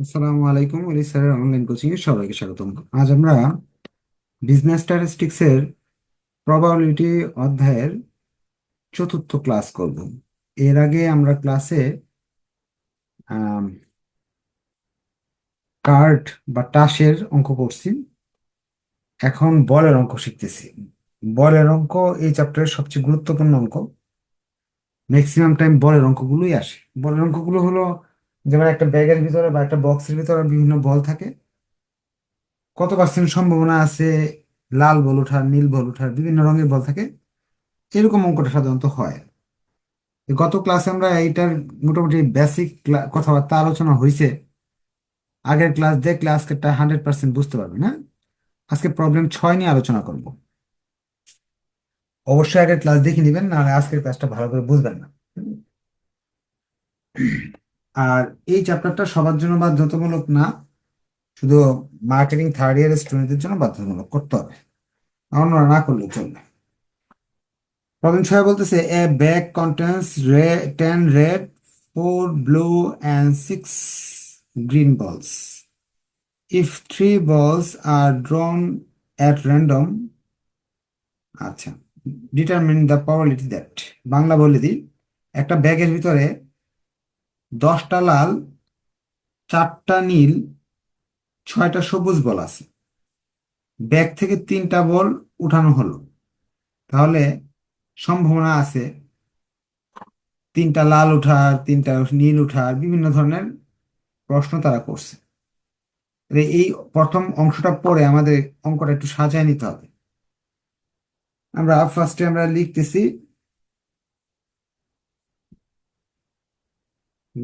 আসসালামু আলাইকুম। আলি স্যারের অনলাইন কোচিং এ সবাইকে স্বাগতম। আজ আমরা বিজনেস স্ট্যাটিস্টিক্স এর প্রবাবিলিটি অধ্যায়ের চতুর্থ ক্লাস করব। এর আগে আমরা ক্লাসে কার্ড বা টাসের অঙ্ক করছি। এখন বলের অঙ্ক শিখতেছি। বলের অঙ্ক এই চ্যাপ্টারের সবচেয়ে গুরুত্বপূর্ণ অঙ্ক। ম্যাক্সিমাম টাইম বলের অঙ্কগুলোই আসে। বলের অঙ্কগুলো হলো যেমন একটা ব্যাগের ভিতরে বা একটা বক্সের ভিতরে বিভিন্ন বল থাকে। কত পার্সেন্ট সম্ভাবনা আছে? লাল বল ওঠার, নীল বল ওঠার, বিভিন্ন রঙের বল থাকে। এরকম অঙ্কটা সাধারণত হয়। গত ক্লাসে আমরা এইটার মোটামুটি বেসিক কথাবার্তা আলোচনা হয়েছে আগের ক্লাস দেখলে আজকেরটা হান্ড্রেড পার্সেন্ট বুঝতে পারবে না? আজকে প্রবলেম ছয় নিয়ে আলোচনা করব। অবশ্যই আগের ক্লাস দেখে নেবেন, না আজকের ক্লাসটা ভালো করে বুঝবেন না। আর এই চ্যাপ্টারটা সবার জন্য বাধ্যতামূলক না, শুধু মার্কেটিং থার্ড ইয়ার স্টুডেন্টদের জন্য বাধ্যতামূলক করতে হবে। অন্যরা না করলে চলবে প্রবলেম ছয় বলতেছে এ ব্যাগ কন্টেন্স রে ten red four blue and six green balls if three balls are drawn at random আচ্ছা determine the probability that Bangla বলে দিই, একটা ব্যাগের ভিতরে দশটা লাল, চারটা নীল, ছয়টা সবুজ বল আছে। ব্যাগ থেকে তিনটা বল উঠানো হলো। তাহলে সম্ভাবনা আছে তিনটা লাল উঠার, তিনটা নীল উঠার, বিভিন্ন ধরনের প্রশ্ন তারা করছে। এই প্রথম অংশটা পড়ে আমাদের অঙ্কটা একটু সাজায় নিতে হবে। আমরা ফার্স্টে আমরা লিখতেছি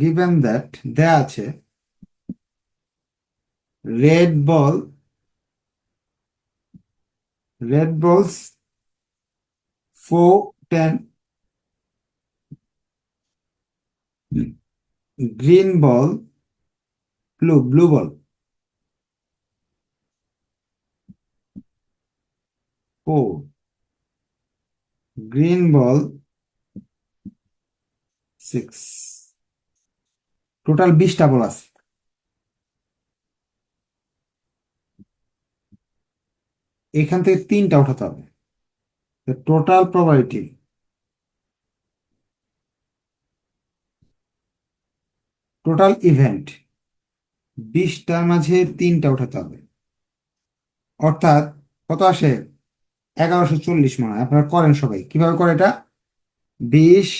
গিভেন দ্যাট দেয়া আছে। Red ball red balls four ten green ball blue blue ball four green ball six total বিশটা বল আছে। এখান থেকে তিনটা উঠাতে হবে। টোটাল প্রবাবিলিটি টোটাল ইভেন্ট বিশটার মাঝে তিনটা উঠাতে হবে। অর্থাৎ কত আসে? এগারোশো চল্লিশ মনে হয়। আপনারা করেন সবাই। কীভাবে করে এটা? বিশ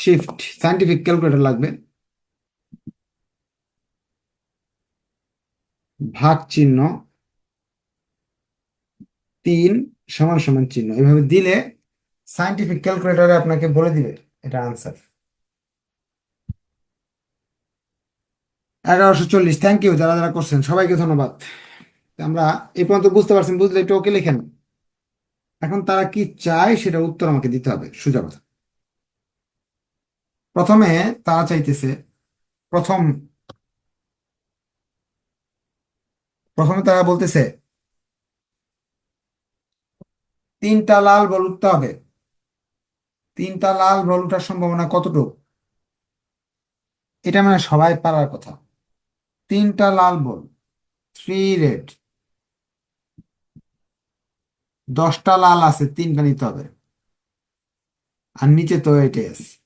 শিফট সাইন্টিফিক ক্যালকুলেটর লাগবে। ভাগ চিহ্ন তিন সমান সমান চিহ্ন। এভাবে দিলে সাইন্টিফিক ক্যালকুলেটরে আপনাকে বলে দিবে এটা আনসার এগারোশো চল্লিশ থ্যাংক ইউ যারা যারা করছেন, সবাইকে ধন্যবাদ। আমরা এই পর্যন্ত বুঝতে পারছেন বুঝলে একটু ওকে লেখেন এখন তারা কি চায় সেটা উত্তর আমাকে দিতে হবে, সোজা কথা। প্রথমে তারা চাইতেছে, প্রথম, প্রথমে তারা বলতেছে, তিনটা লাল বল উঠতে হবে। তিনটা লাল বল উঠার সম্ভাবনা কতটুকু? এটা মানে সবাই পারার কথা। তিনটা লাল বল থ্রি রেড দশটা লাল আছে, তিনটা নিতে হবে। আর নিচে তো এটাই আছে।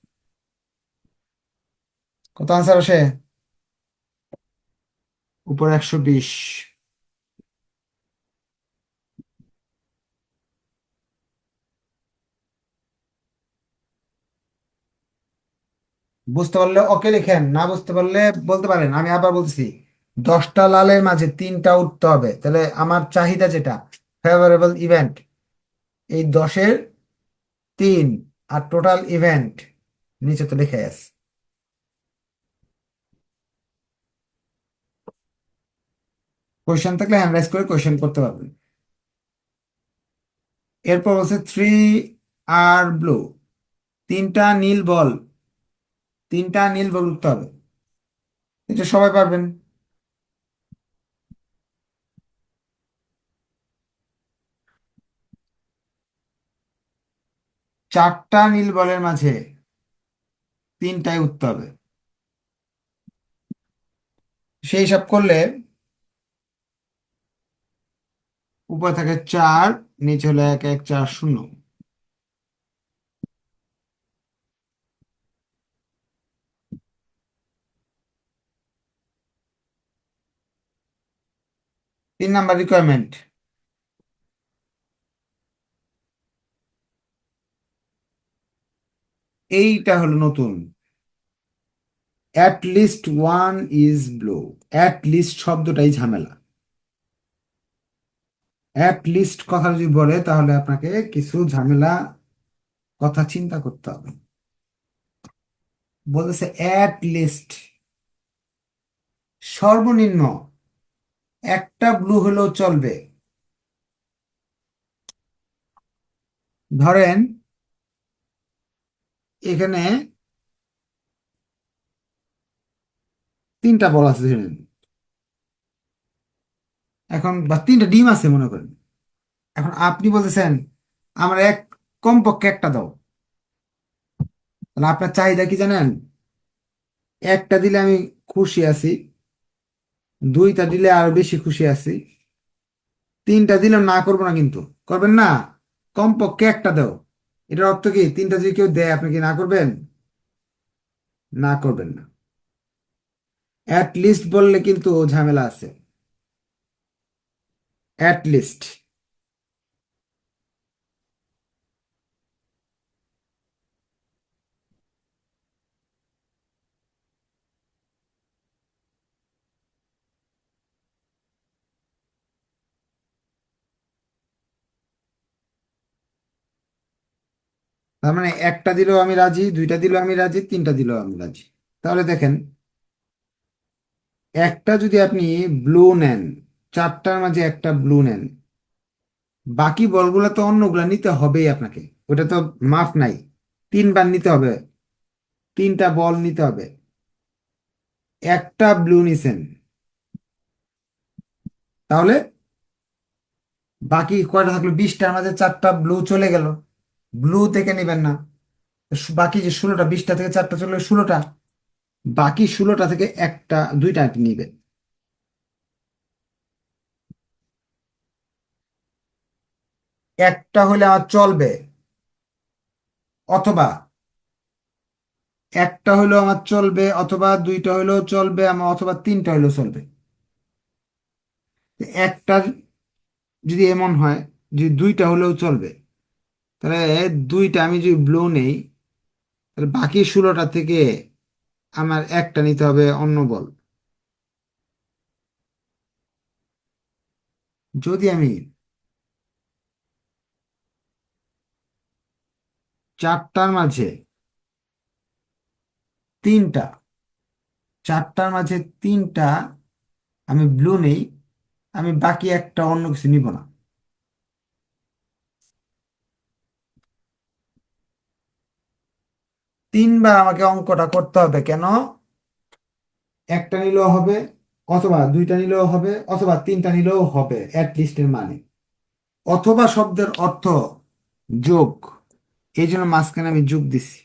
কত আনসার আসে? উপর একশো বিশ। বুঝতে পারলে ওকে লিখেন, না বুঝতে পারলে বলতে পারেন, আমি আবার বলছি দশটা লালের মাঝে তিনটা উঠতে হবে, তাহলে আমার চাহিদা যেটা ফেভারেবল ইভেন্ট এই দশের তিন, আর টোটাল ইভেন্ট নিচে তো লিখে আছে। কোয়েশ্চেন থাকলে হ্যান্ড রাইজ করে কোয়েশ্চেন করতে পারবেন এরপর বলছে থ্রি আর ব্লু তিনটা নীল বল। তিনটা নীল বল উঠতে হবে। এটা সবাই পারবেন। চারটা নীল বলের মাঝে তিনটায় উঠতে হবে। সেই হিসাব করলে উপরে থাকে চার, নিচে হলো এক এক, চার, শূন্য। তিন নাম্বার রিকোয়ারমেন্ট এইটা হলো নতুন। At least one is blue at least শব্দটাই ঝামেলা। অ্যাট লিস্ট কথা যদি বলে, তাহলে আপনাকে কিছু ঝামেলা, কথা চিন্তা করতে হবে। বলতেছে অ্যাট লিস্ট সর্বনিম্ন একটা ব্লু হলেও চলবে। ধরেন এখানে তিনটা বল আছে, ধরেন। এখন বা তিনটা ডিম আছে মনে করেন। এখন আপনি বলতেছেন, আমার এক কমপক্ষে একটা দাও। তাহলে আপনার চাহিদা কি জানেন? একটা দিলে আমি খুশি আছি, দুইটা দিলে আরও বেশি খুশি আছি, তিনটা দিলে না করব না কিন্তু। করবেন না, কমপক্ষে একটা দাও। এটার অর্থ কি? তিনটা যদি কেউ দেয়, আপনি কি না করবেন? না করবেন না। অ্যাট লিস্ট বললে কিন্তু ঝামেলা আছে। অ্যাট লিস্ট তার মানে একটা দিলেও আমি রাজি, দুইটা দিলেও আমি রাজি, তিনটা দিলেও আমি রাজি। তাহলে দেখেন, একটা যদি আপনি ব্লু নেন চারটার মাঝে একটা ব্লু নেন। বাকি বলগুলো তো অন্যগুলা নিতে হবেই আপনাকে। ওটা তো মাফ নাই। তিনবার নিতে হবে। তিনটা বল নিতে হবে। একটা ব্লু নিছেন। তাহলে বাকি কয়টা থাকল? বিশটার মাঝে চারটা ব্লু চলে গেল। ব্লু থেকে নেবেন না। বাকি যে ষোলোটা, বিশটা থেকে চারটা চলে ষোলোটা। বাকি ষোলোটা থেকে একটা, দুইটা নিবেন। একটা হলে আমার চলবে। অথবা একটা হলেও আমার চলবে, অথবা দুইটা হলেও চলবে, আমার অথবা তিনটা হলেও চলবে। একটা যদি এমন হয়, যদি দুইটা হলেও চলবে, তাহলে দুইটা আমি যদি ব্লু নেই, তাহলে বাকি ষোলোটা থেকে আমার একটা নিতে হবে অন্য বল। যদি আমি চারটার মাঝে তিনটা, চারটার মাঝে তিনটা, আমি ব্লু নেই, আমি বাকি একটা অন্য কিছু নিব না। তিনবার আমাকে অঙ্কটা করতে হবে কেন? একটা নিলেও হবে, অথবা দুইটা নিলেও হবে, অথবা তিনটা নিলেও হবে অ্যাট লিস্টের মানে। অথবা শব্দের অর্থ যোগ। এই জন্য মাঝখানে আমি যোগ দিছি।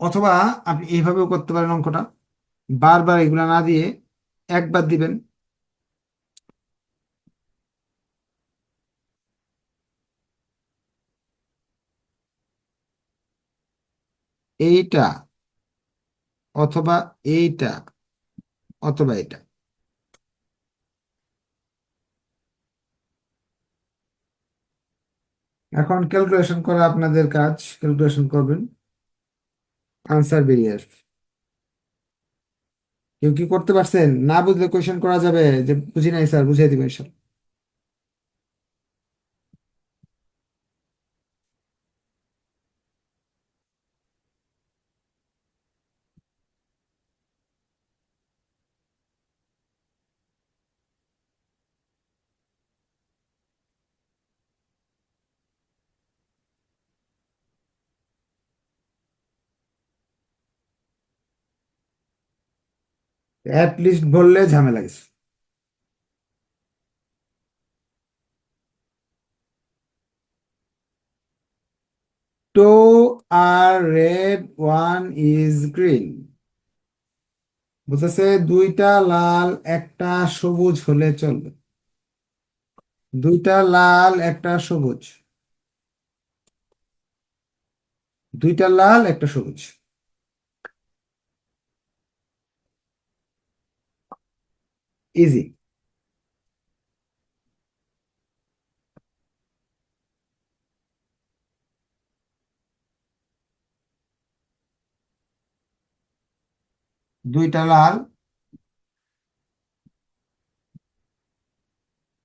অথবা আপনি এইভাবেও করতে পারেন অঙ্কটা। বারবার এগুলা না দিয়ে একবার দিবেন। এইটা অথবা এইটা অথবা এটা এখন ক্যালকুলেশন করা আপনাদের কাজ ক্যালকুলেশন করবেন। আনসার বেরিয়ে আসবে কেউ কি করতে পারছেন? না বুঝলে কোয়েশন করা যাবে। যে বুঝি নাই স্যার বুঝিয়ে দিবেন সব। অ্যাট লিস্ট বললে ঝামেলা গেছে। Two are red one is green বুঝতেছে দুইটা লাল, একটা সবুজ হলে চলবে। দুইটা লাল, একটা সবুজ। দুইটা লাল, একটা সবুজ। ইজি দুইটা লাল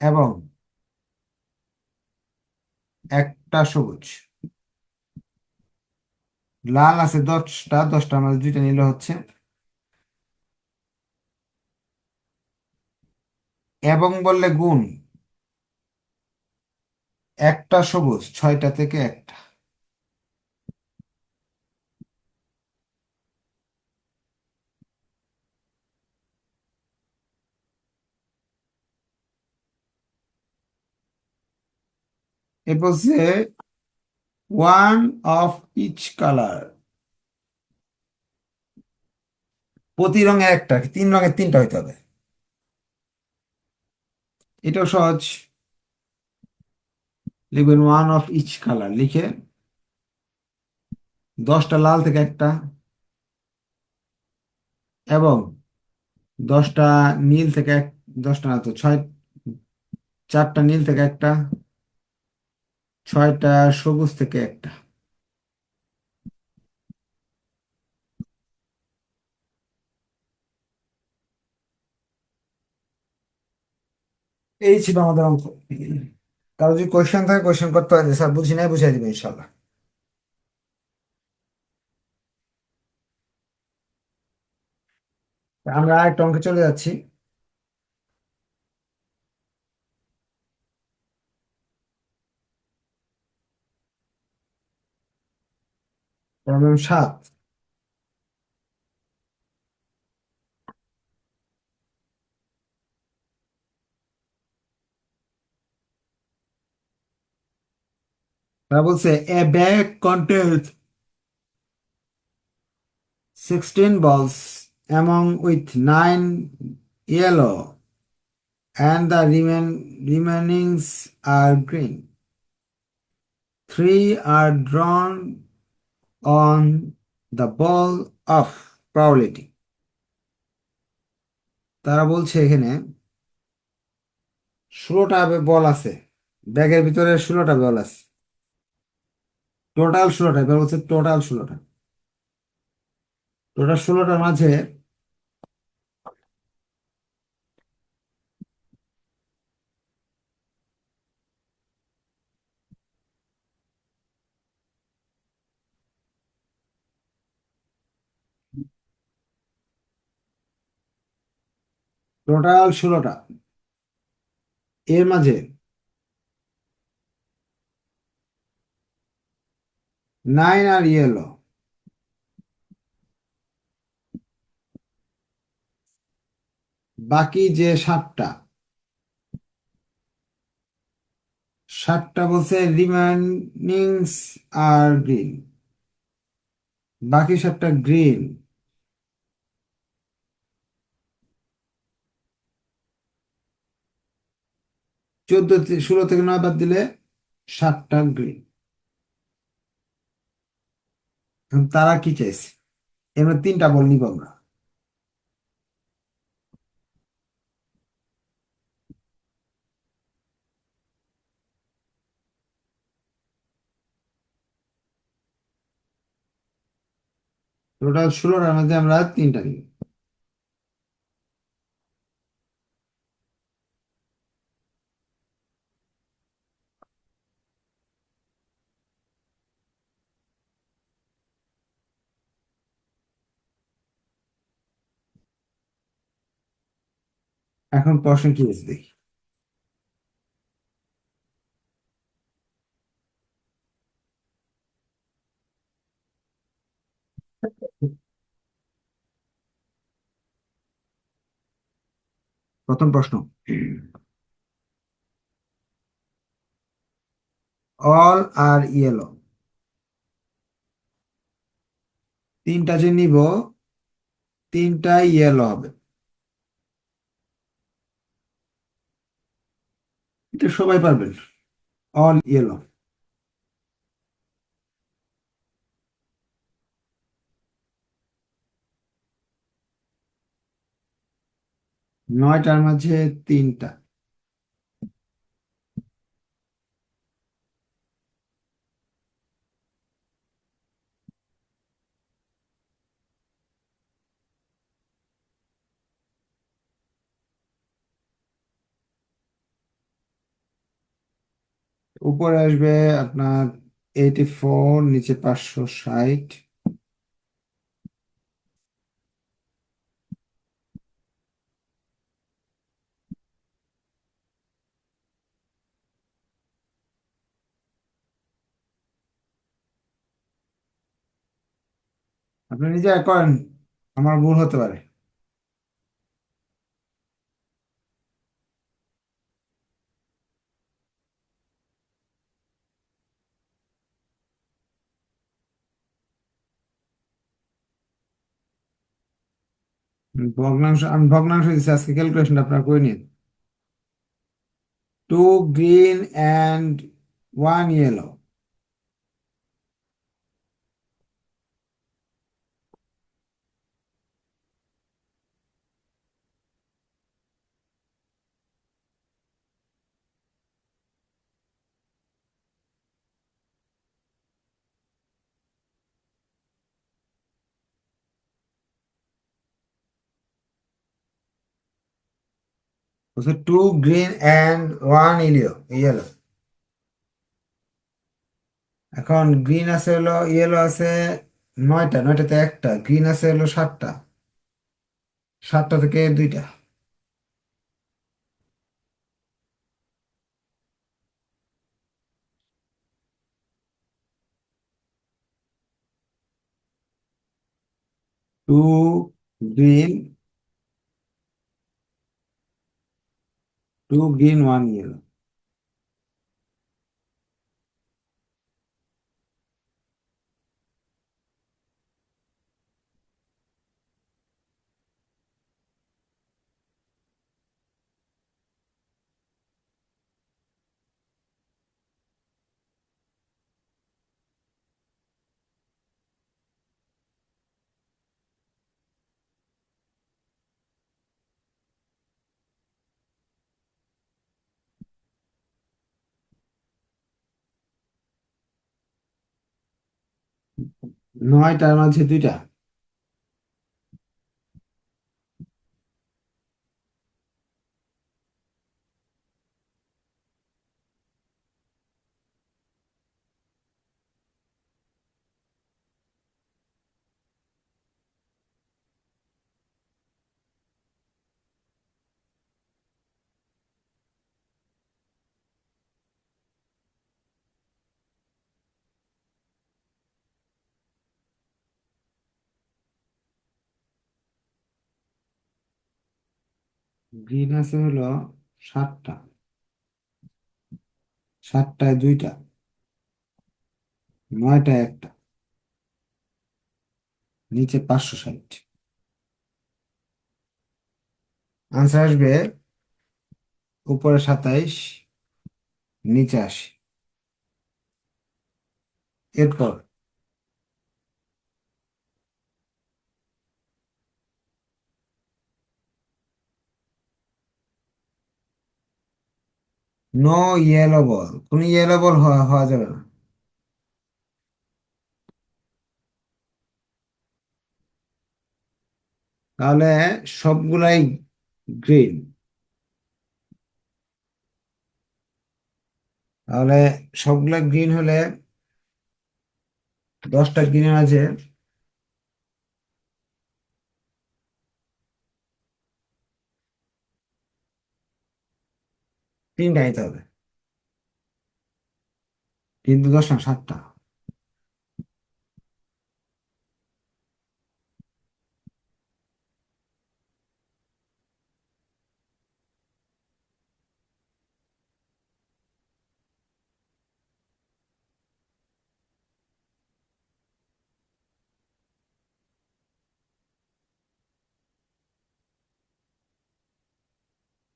এবং একটা সবুজ। লাল আছে দশটা দশটার মধ্যে দুইটা নিলে হচ্ছে এবং বললে গুণ। একটা সবুজ, ছয়টা থেকে একটা। এ বলছে ওয়ান অফ ইচ কালার প্রতি রঙে একটা, তিন রঙের তিনটা হইতে হবে। এটাও সহজ। লিখবেন ওয়ান অফ ইচ কালার লিখে দশটা লাল থেকে একটা। এবং দশটা নীল থেকে এক দশটা না তো ছয় চারটা নীল থেকে একটা। ছয়টা সবুজ থেকে একটা। এই ছিল আমাদের অঙ্ক। কারও যদি কোয়েশ্চেন থাকে কোয়েশ্চেন করতে পারে স্যার বুঝি নাই, বুঝাই দিবে ইনশাল্লাহ আমরা আরেকটা অঙ্কে চলে যাচ্ছি। সাত। তারা বলছে a bag content sixteen balls এবং with nine yellow and the remain remainings are green three are drawn on the ball of probability তারা বলছে এখানে, ষোলোটা বল আছে, ব্যাগের ভিতরে ষোলোটা বল আছে। টোটাল ষোলোটা এবার বলছে টোটাল ষোলোটা। টোটাল ষোলোটার মাঝে টোটাল ষোলোটা। এর মাঝে নাইন আর ইয়েলো বাকি যে সাতটা সাতটা বলছে রিমাইনিংস আর গ্রিন বাকি সাতটা গ্রিন চোদ্দ ষোলো থেকে নয় বাদ দিলে সাতটা গ্রিন তারা কি চাইছে? এবার তিনটা বল নিব আমরা। টোটাল ষোলোটার মধ্যে আমরা তিনটা নিব। এখন আছে দেখি। প্রথম প্রশ্ন। All are yellow. তিনটা যে নিব তিনটাই ইয়েলো হবে। এটা সবাই পারবেন অল ইয়েলো নয়টার মাঝে তিনটা। উপরে আসবে আপনার এইটি ফোর নিচে পাঁচশো ষাট। আপনি নিজে করেন, আমার ভুল হতে পারে। ভগ্নাংশ আমি ভগ্নাংশ দিচ্ছি আজকে ক্যালকুলেশনটা আপনার করে নিন। Two green and one yellow two green and one yellow yellow এখন গ্রিন আছে হলো ইয়েলো আছে নয়টা, নয়টাতে একটা গ্রিন আছে হলো সাতটা। সাতটা থেকে দুইটা। Two green two green one নয়টার মাঝে দুইটা গ্রিন আছে হলো সাতটা। সাতটায় দুইটা। নয়টায় একটা। নিচে পাঁচশো ষাট। আনসার আসবে উপরে সাতাইশ, নিচে আশি। এরপর নো ইয়েলো বল কোন ইয়েলো বল হওয়া যাবে না। তাহলে সবগুলাই গ্রিন তাহলে সবগুলা গ্রিন হলে দশটা গ্রিনের আছে। তিনটা দিতে হবে তিন দু দশ না সাতটা।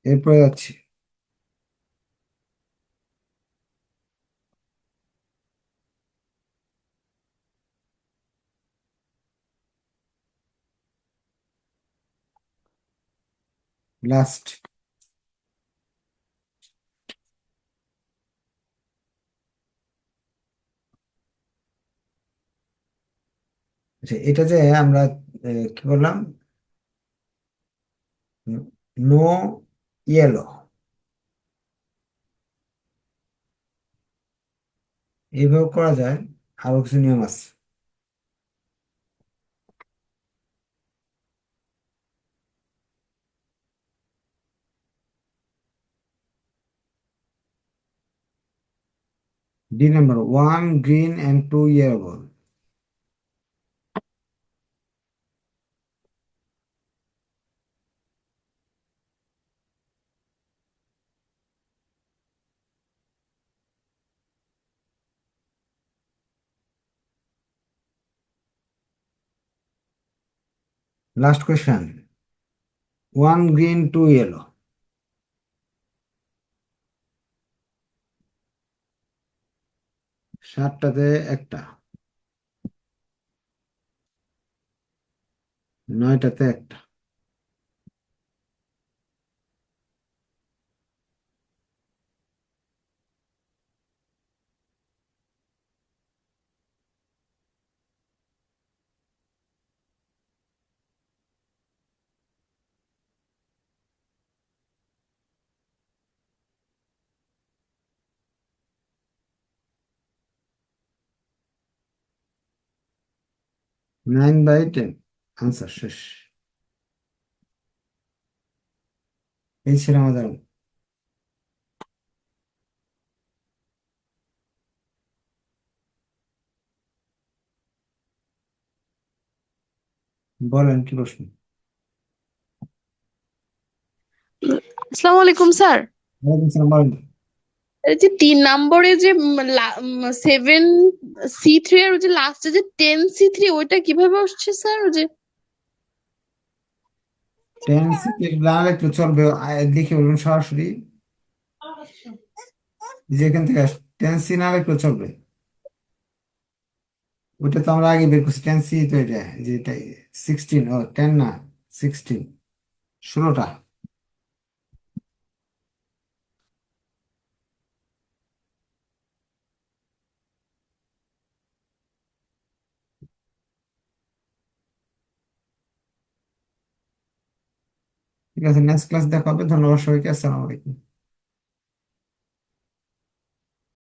এরপরে যাচ্ছি। লাস্ট আচ্ছা এটা যে আমরা কি বললাম? No yellow. এইভাবে করা যায়, আরও কিছু নিয়ম আছে। D number one green and two yellow. Last question. One green, two yellow. সাতটাতে একটা। নয়টাতে একটা। নাইন বাই টেন আনসার শেষ এই ছিল আমাদের বলেন কি প্রশ্ন আসসালামু আলাইকুম স্যার ওয়ালাইকুম সালাম বলেন এই যে তিন নম্বরে যে সেভেন সি থ্রি আর যে লাস্টে যে টেন সি থ্রি ওইটা কীভাবে আসছে স্যার ওই যে টেন সিটের লাল একটু চলবে। আয় লিখে বলবেন সরাসরি। যেখান থেকে টেন সি না একটু চলবে। ওটা তো আমরা আগে বের করছি। টেন সি তো এটা যে এটা সিক্সটিন ও টেন না সিক্সটিন ষোলোটা। ঠিক আছে নেক্সট ক্লাস দেখা হবে। ধন্যবাদ সবাইকে আসসালামু আলাইকুম।